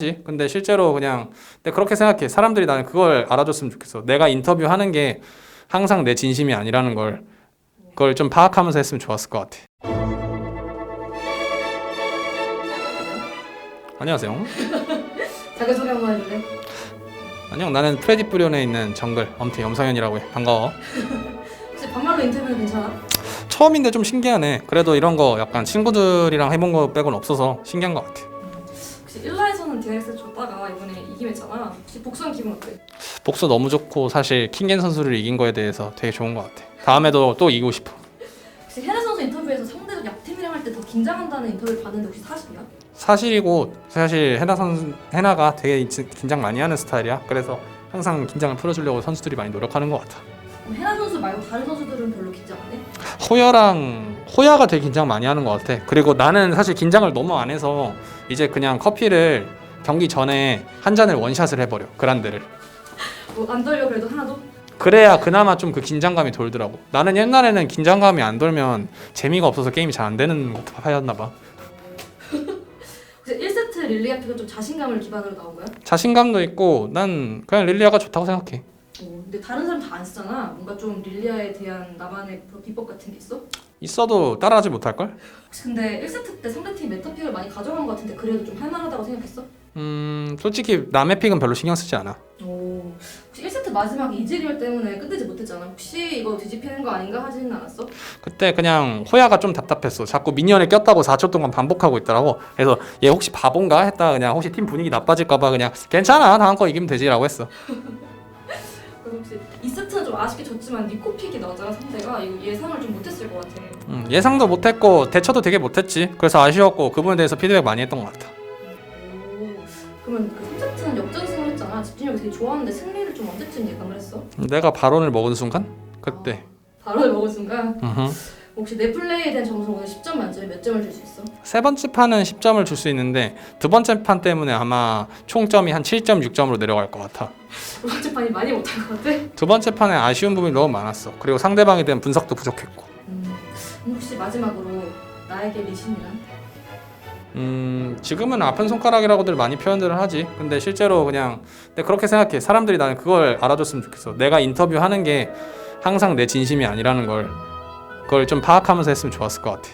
지 근데 실제로 그냥 근데 그렇게 생각해. 사람들이 나는 그걸 알아줬으면 좋겠어. 내가 인터뷰하는 게 항상 내 진심이 아니라는 걸 그걸 좀 파악하면서 했으면 좋았을 것 같아. 안녕하세요. 자기소개 한번 해줄래? 안녕. 나는 프레디 뿌리온에 있는 정글 엄태 염상현이라고 해. 반가워. 혹시 반말로 인터뷰는 괜찮아? 처음인데 좀 신기하네. 그래도 이런 거 약간 친구들이랑 해본 거 빼고는 없어서 신기한 것 같아. 혹시 1라에서는 DNS 줬다가 이번에 이기했잖아 혹시 복수한 기분 어때? 복수 너무 좋고 사실 킹겐 선수를 이긴 거에 대해서 되게 좋은 것 같아. 다음에도 또 이기고 싶어. 혹시 헤나 선수 인터뷰에서 상대적 약팀이랑 할 때 더 긴장한다는 인터뷰를 봤는데 혹시 사실이야? 사실이고 사실 해나 선 해나가 되게 진- 긴장 많이 하는 스타일이야. 그래서 항상 긴장을 풀어주려고 선수들이 많이 노력하는 것 같아. 그럼 헤나 선수 말고 다른 선수들은 별로 긴장 안 해? 호야랑 호야가 되게 긴장 많이 하는 것 같아. 그리고 나는 사실 긴장을 너무 안 해서 이제 그냥 커피를 경기 전에 한 잔을 원샷을 해버려 그란데를. 뭐 안 떨려 그래도 하나도? 그래야 그나마 좀 그 긴장감이 돌더라고. 나는 옛날에는 긴장감이 안 돌면 재미가 없어서 게임이 잘 안 되는 것 파였나 봐. 혹시 1세트 릴리아 픽은 좀 자신감을 기반으로 나온 거야? 자신감도 있고 난 그냥 릴리아가 좋다고 생각해. 어, 근데 다른 사람 다 안 쓰잖아 뭔가 좀 릴리아에 대한 나만의 그런 비법 같은 게 있어? 있어도 따라하지 못할 걸? 혹시 근데 1세트 때 상대팀 메타픽을 많이 가져간 것 같은데 그래도 좀 할만하다고 생각했어? 음 솔직히 남의 픽은 별로 신경 쓰지 않아. 오, 혹시 1세트 마지막에 이즈리얼 때문에 끝내지 못했잖아. 혹시 이거 뒤집히는 거 아닌가 하지는 않았어? 그때 그냥 호야가 좀 답답했어. 자꾸 미니언에 꼈다고 4초 동안 반복하고 있더라고. 그래서 얘 혹시 바본가 했다 그냥 혹시 팀 분위기 나빠질까봐 그냥 괜찮아 다음 거 이기면 되지 라고 했어. 혹시 2세트는 좀 아쉽게 졌지만 니코픽이 나왔잖아 상대가 이거 예상을 좀 못했을 것 같아. 음, 예상도 못했고 대처도 되게 못했지. 그래서 아쉬웠고 그 부분에 대해서 피드백 많이 했던 것 같아. 오, 그러면 그 3세트는 역전승을 했잖아. 집중력이 되게 좋았는데 승리를 좀 언제쯤 예감을 했어? 내가 발언을 먹은 순간 그때. 바로 먹은 순간 음흠. 혹시 내 플레이에 대한 점수 오늘 10점 만점에 몇 점을 줄 수 있어? 세 번째 판은 10점을 줄 수 있는데 두 번째 판 때문에 아마 총점이 한 7점, 6점으로 내려갈 것 같아. 두 번째 판이 많이 못한 것 같아. 두 번째 판에 아쉬운 부분이 너무 많았어. 그리고 상대방에 대한 분석도 부족했고. 음, 그럼 혹시 마지막으로 나에게 리신이란? 음, 지금은 아픈 손가락이라고들 많이 표현들을 하지. 근데 실제로 그냥 근데 그렇게 생각해. 사람들이 나는 그걸 알아줬으면 좋겠어. 내가 인터뷰하는 게 항상 내 진심이 아니라는 걸 그걸 좀 파악하면서 했으면 좋았을 것 같아.